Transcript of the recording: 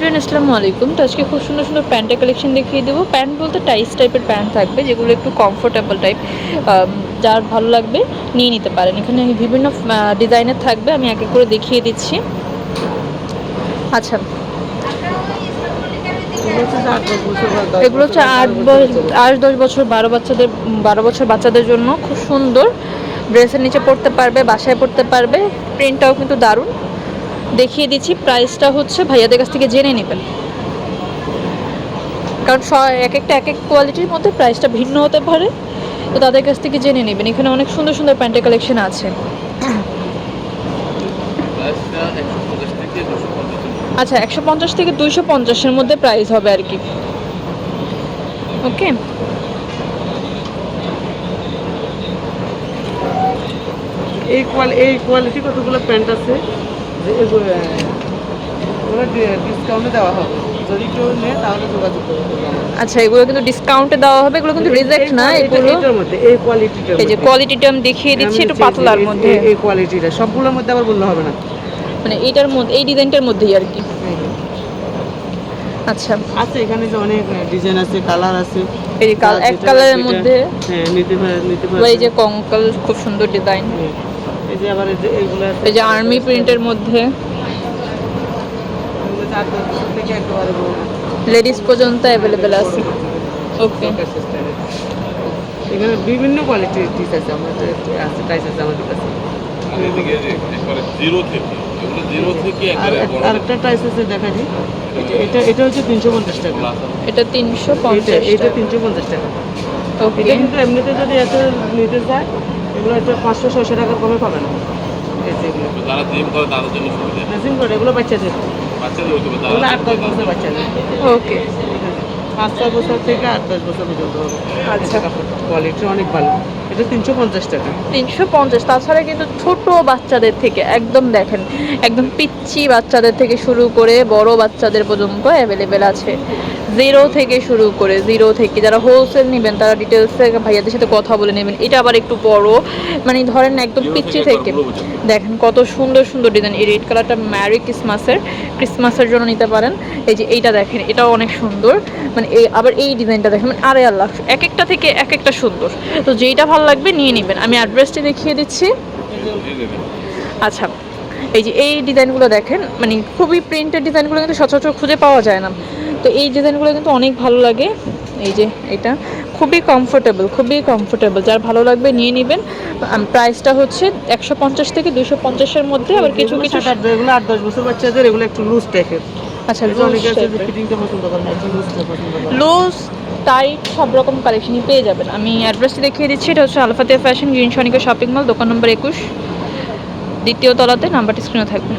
Everyone আসসালামু আলাইকুম। তো আজকে খুব সুন্দর সুন্দর প্যান্টের কালেকশন দেখিয়ে দেবো। প্যান্ট বলতে টাইস টাইপের প্যান্ট থাকবে, যেগুলো একটু কমফোর্টেবল টাইপ যার ভালো লাগবে নিয়ে নিতে পারেন। এখানে বিভিন্ন ডিজাইনের থাকবে, আমি এক এক করে দেখিয়ে দিচ্ছি। আচ্ছা। এগুলো হচ্ছে আট আট দশ বছর, বারো বাচ্চাদের, বারো বছর বাচ্চাদের জন্য খুব সুন্দর। ড্রেসের নিচে পড়তে পারবে, বাসায় পড়তে পারবে। প্রিন্টটাও কিন্তু দারুণ। দেখিয়ে দিচ্ছি। প্রাইসটা হচ্ছে ভাইয়াদের কাছ থেকে জেনে নেবেন। কারণ স- এক একটা এক এক কোয়ালিটির মধ্যে প্রাইসটা ভিন্ন হতে পারে। তো তাদের কাছ থেকে জেনে নেবেন। এখানে অনেক সুন্দর সুন্দর প্যান্টের কালেকশন আছে। আচ্ছা একশো পঞ্চাশ থেকে দুইশো পঞ্চাশের মধ্যে প্রাইস হবে আর কি। ওকে? এই কোয়ালি এই কোয়ালিটি কতগুলো প্যান্ট আছে? যে এগুলো ডিসকাউন্টে দেওয়া হবে। যদি কেউ নেয় তাহলে যোগাযোগ করবে আচ্ছা এগুলো কিন্তু ডিসকাউন্টে দেওয়া হবে এগুলো কিন্তু রিজেক্ট না এগুলো? এটার মধ্যে এই যে কোয়ালিটিটা আমি দেখিয়ে দিচ্ছি একটু পাতলার মধ্যে। এই কোয়ালিটিটা সবগুলোর মধ্যে আবার বললে হবে না। মানে এইটার মধ্যে এই ডিজাইনটার মধ্যেই আর কি। আচ্ছা। আছে এখানে যে অনেক ডিজাইন আছে কালার আছে। এই কাল- এক কালারের মধ্যে হ্যাঁ নিতে পারে নিতে পারে এই যে কঙ্কাল খুব সুন্দর ডিজাইন এই যে আবার এই যে এইগুলো এই যে আর্মি প্রিন্টের মধ্যে। লেডিস পর্যন্ত অ্যাভেলেবেল আছে। ওকে এখানে বিভিন্ন কোয়ালিটির টিস আছে আমাদের আছে টাইস আছে আমাদের কাছে। আরেকটা টাইস আছে দেখা দিই এটা এটা এটা হচ্ছে তিনশো পঞ্চাশ টাকা। এটা তিনশো পঞ্চাশ এটা তিনশো পঞ্চাশ টাকা। ওকে কিন্তু এমনিতে যদি এত নিতে চায় এগুলো একটা পাঁচশো ছয়শো টাকা কমে পাবে না। এগুলো। যারা জিম করে তাদের জন্য সুবিধা। মেশিন করে এগুলো বাচ্চাদের। বাচ্চাদের এগুলো আট দশ বছর বাচ্চাদের। ওকে পাঁচ ছয় বছর থেকে আট দশ বছর পর্যন্ত আচ্ছা। কোয়ালিটি অনেক ভালো। এটা তিনশো পঞ্চাশ টাকা। তিনশো পঞ্চাশ তাছাড়া কিন্তু ছোট বাচ্চাদের থেকে একদম দেখেন একদম পিচ্ছি বাচ্চাদের থেকে শুরু করে বড় বাচ্চাদের পর্যন্ত অ্যাভেলেবেল আছে। জিরো থেকে শুরু করে জিরো থেকে যারা হোলসেল নেবেন তারা ডিটেলসে ভাইয়াদের সাথে কথা বলে নেবেন। এটা আবার একটু বড় মানে ধরেন একদম পিচ্ছি থেকে। দেখেন কত সুন্দর সুন্দর ডিজাইন এই রেড কালারটা ম্যারি ক্রিসমাসের ক্রিসমাসের জন্য নিতে পারেন। এই যে এইটা দেখেন এটাও অনেক সুন্দর। মানে এই আবার এই ডিজাইনটা দেখেন মানে আরে আল্লাহ এক একটা থেকে এক একটা সুন্দর। তো যেইটা ভালো লাগবে নিয়ে নেবেন। আমি অ্যাড্রেসটি দেখিয়ে দিচ্ছি। আচ্ছা এই যে এই ডিজাইনগুলো দেখেন মানে খুবই প্রিন্টের ডিজাইনগুলো কিন্তু সচরাচর খুঁজে পাওয়া যায় না। তো এই ডিজাইনগুলো কিন্তু অনেক ভালো লাগে। এই যে এটা খুবই কমফোর্টেবল খুবই কমফোর্টেবল যার ভালো লাগবে নিয়ে নেবেন। প্রাইসটা হচ্ছে একশো পঞ্চাশ থেকে দুশো পঞ্চাশের মধ্যে আবার কিছু কিছু আট- এগুলো আট দশ বছর বাচ্চাদের এগুলো একটু লুজ টাইপের আচ্ছা লুজ টাইট সব রকম কালেকশনই পেয়ে যাবেন। আমি অ্যাড্রেসটি দেখিয়ে দিচ্ছি এটা হচ্ছে Alfatia fashion green Sonika shopping mall দোকান নম্বর একুশ। দ্বিতীয় তলাতে নাম্বারটি স্ক্রিনে থাকবে।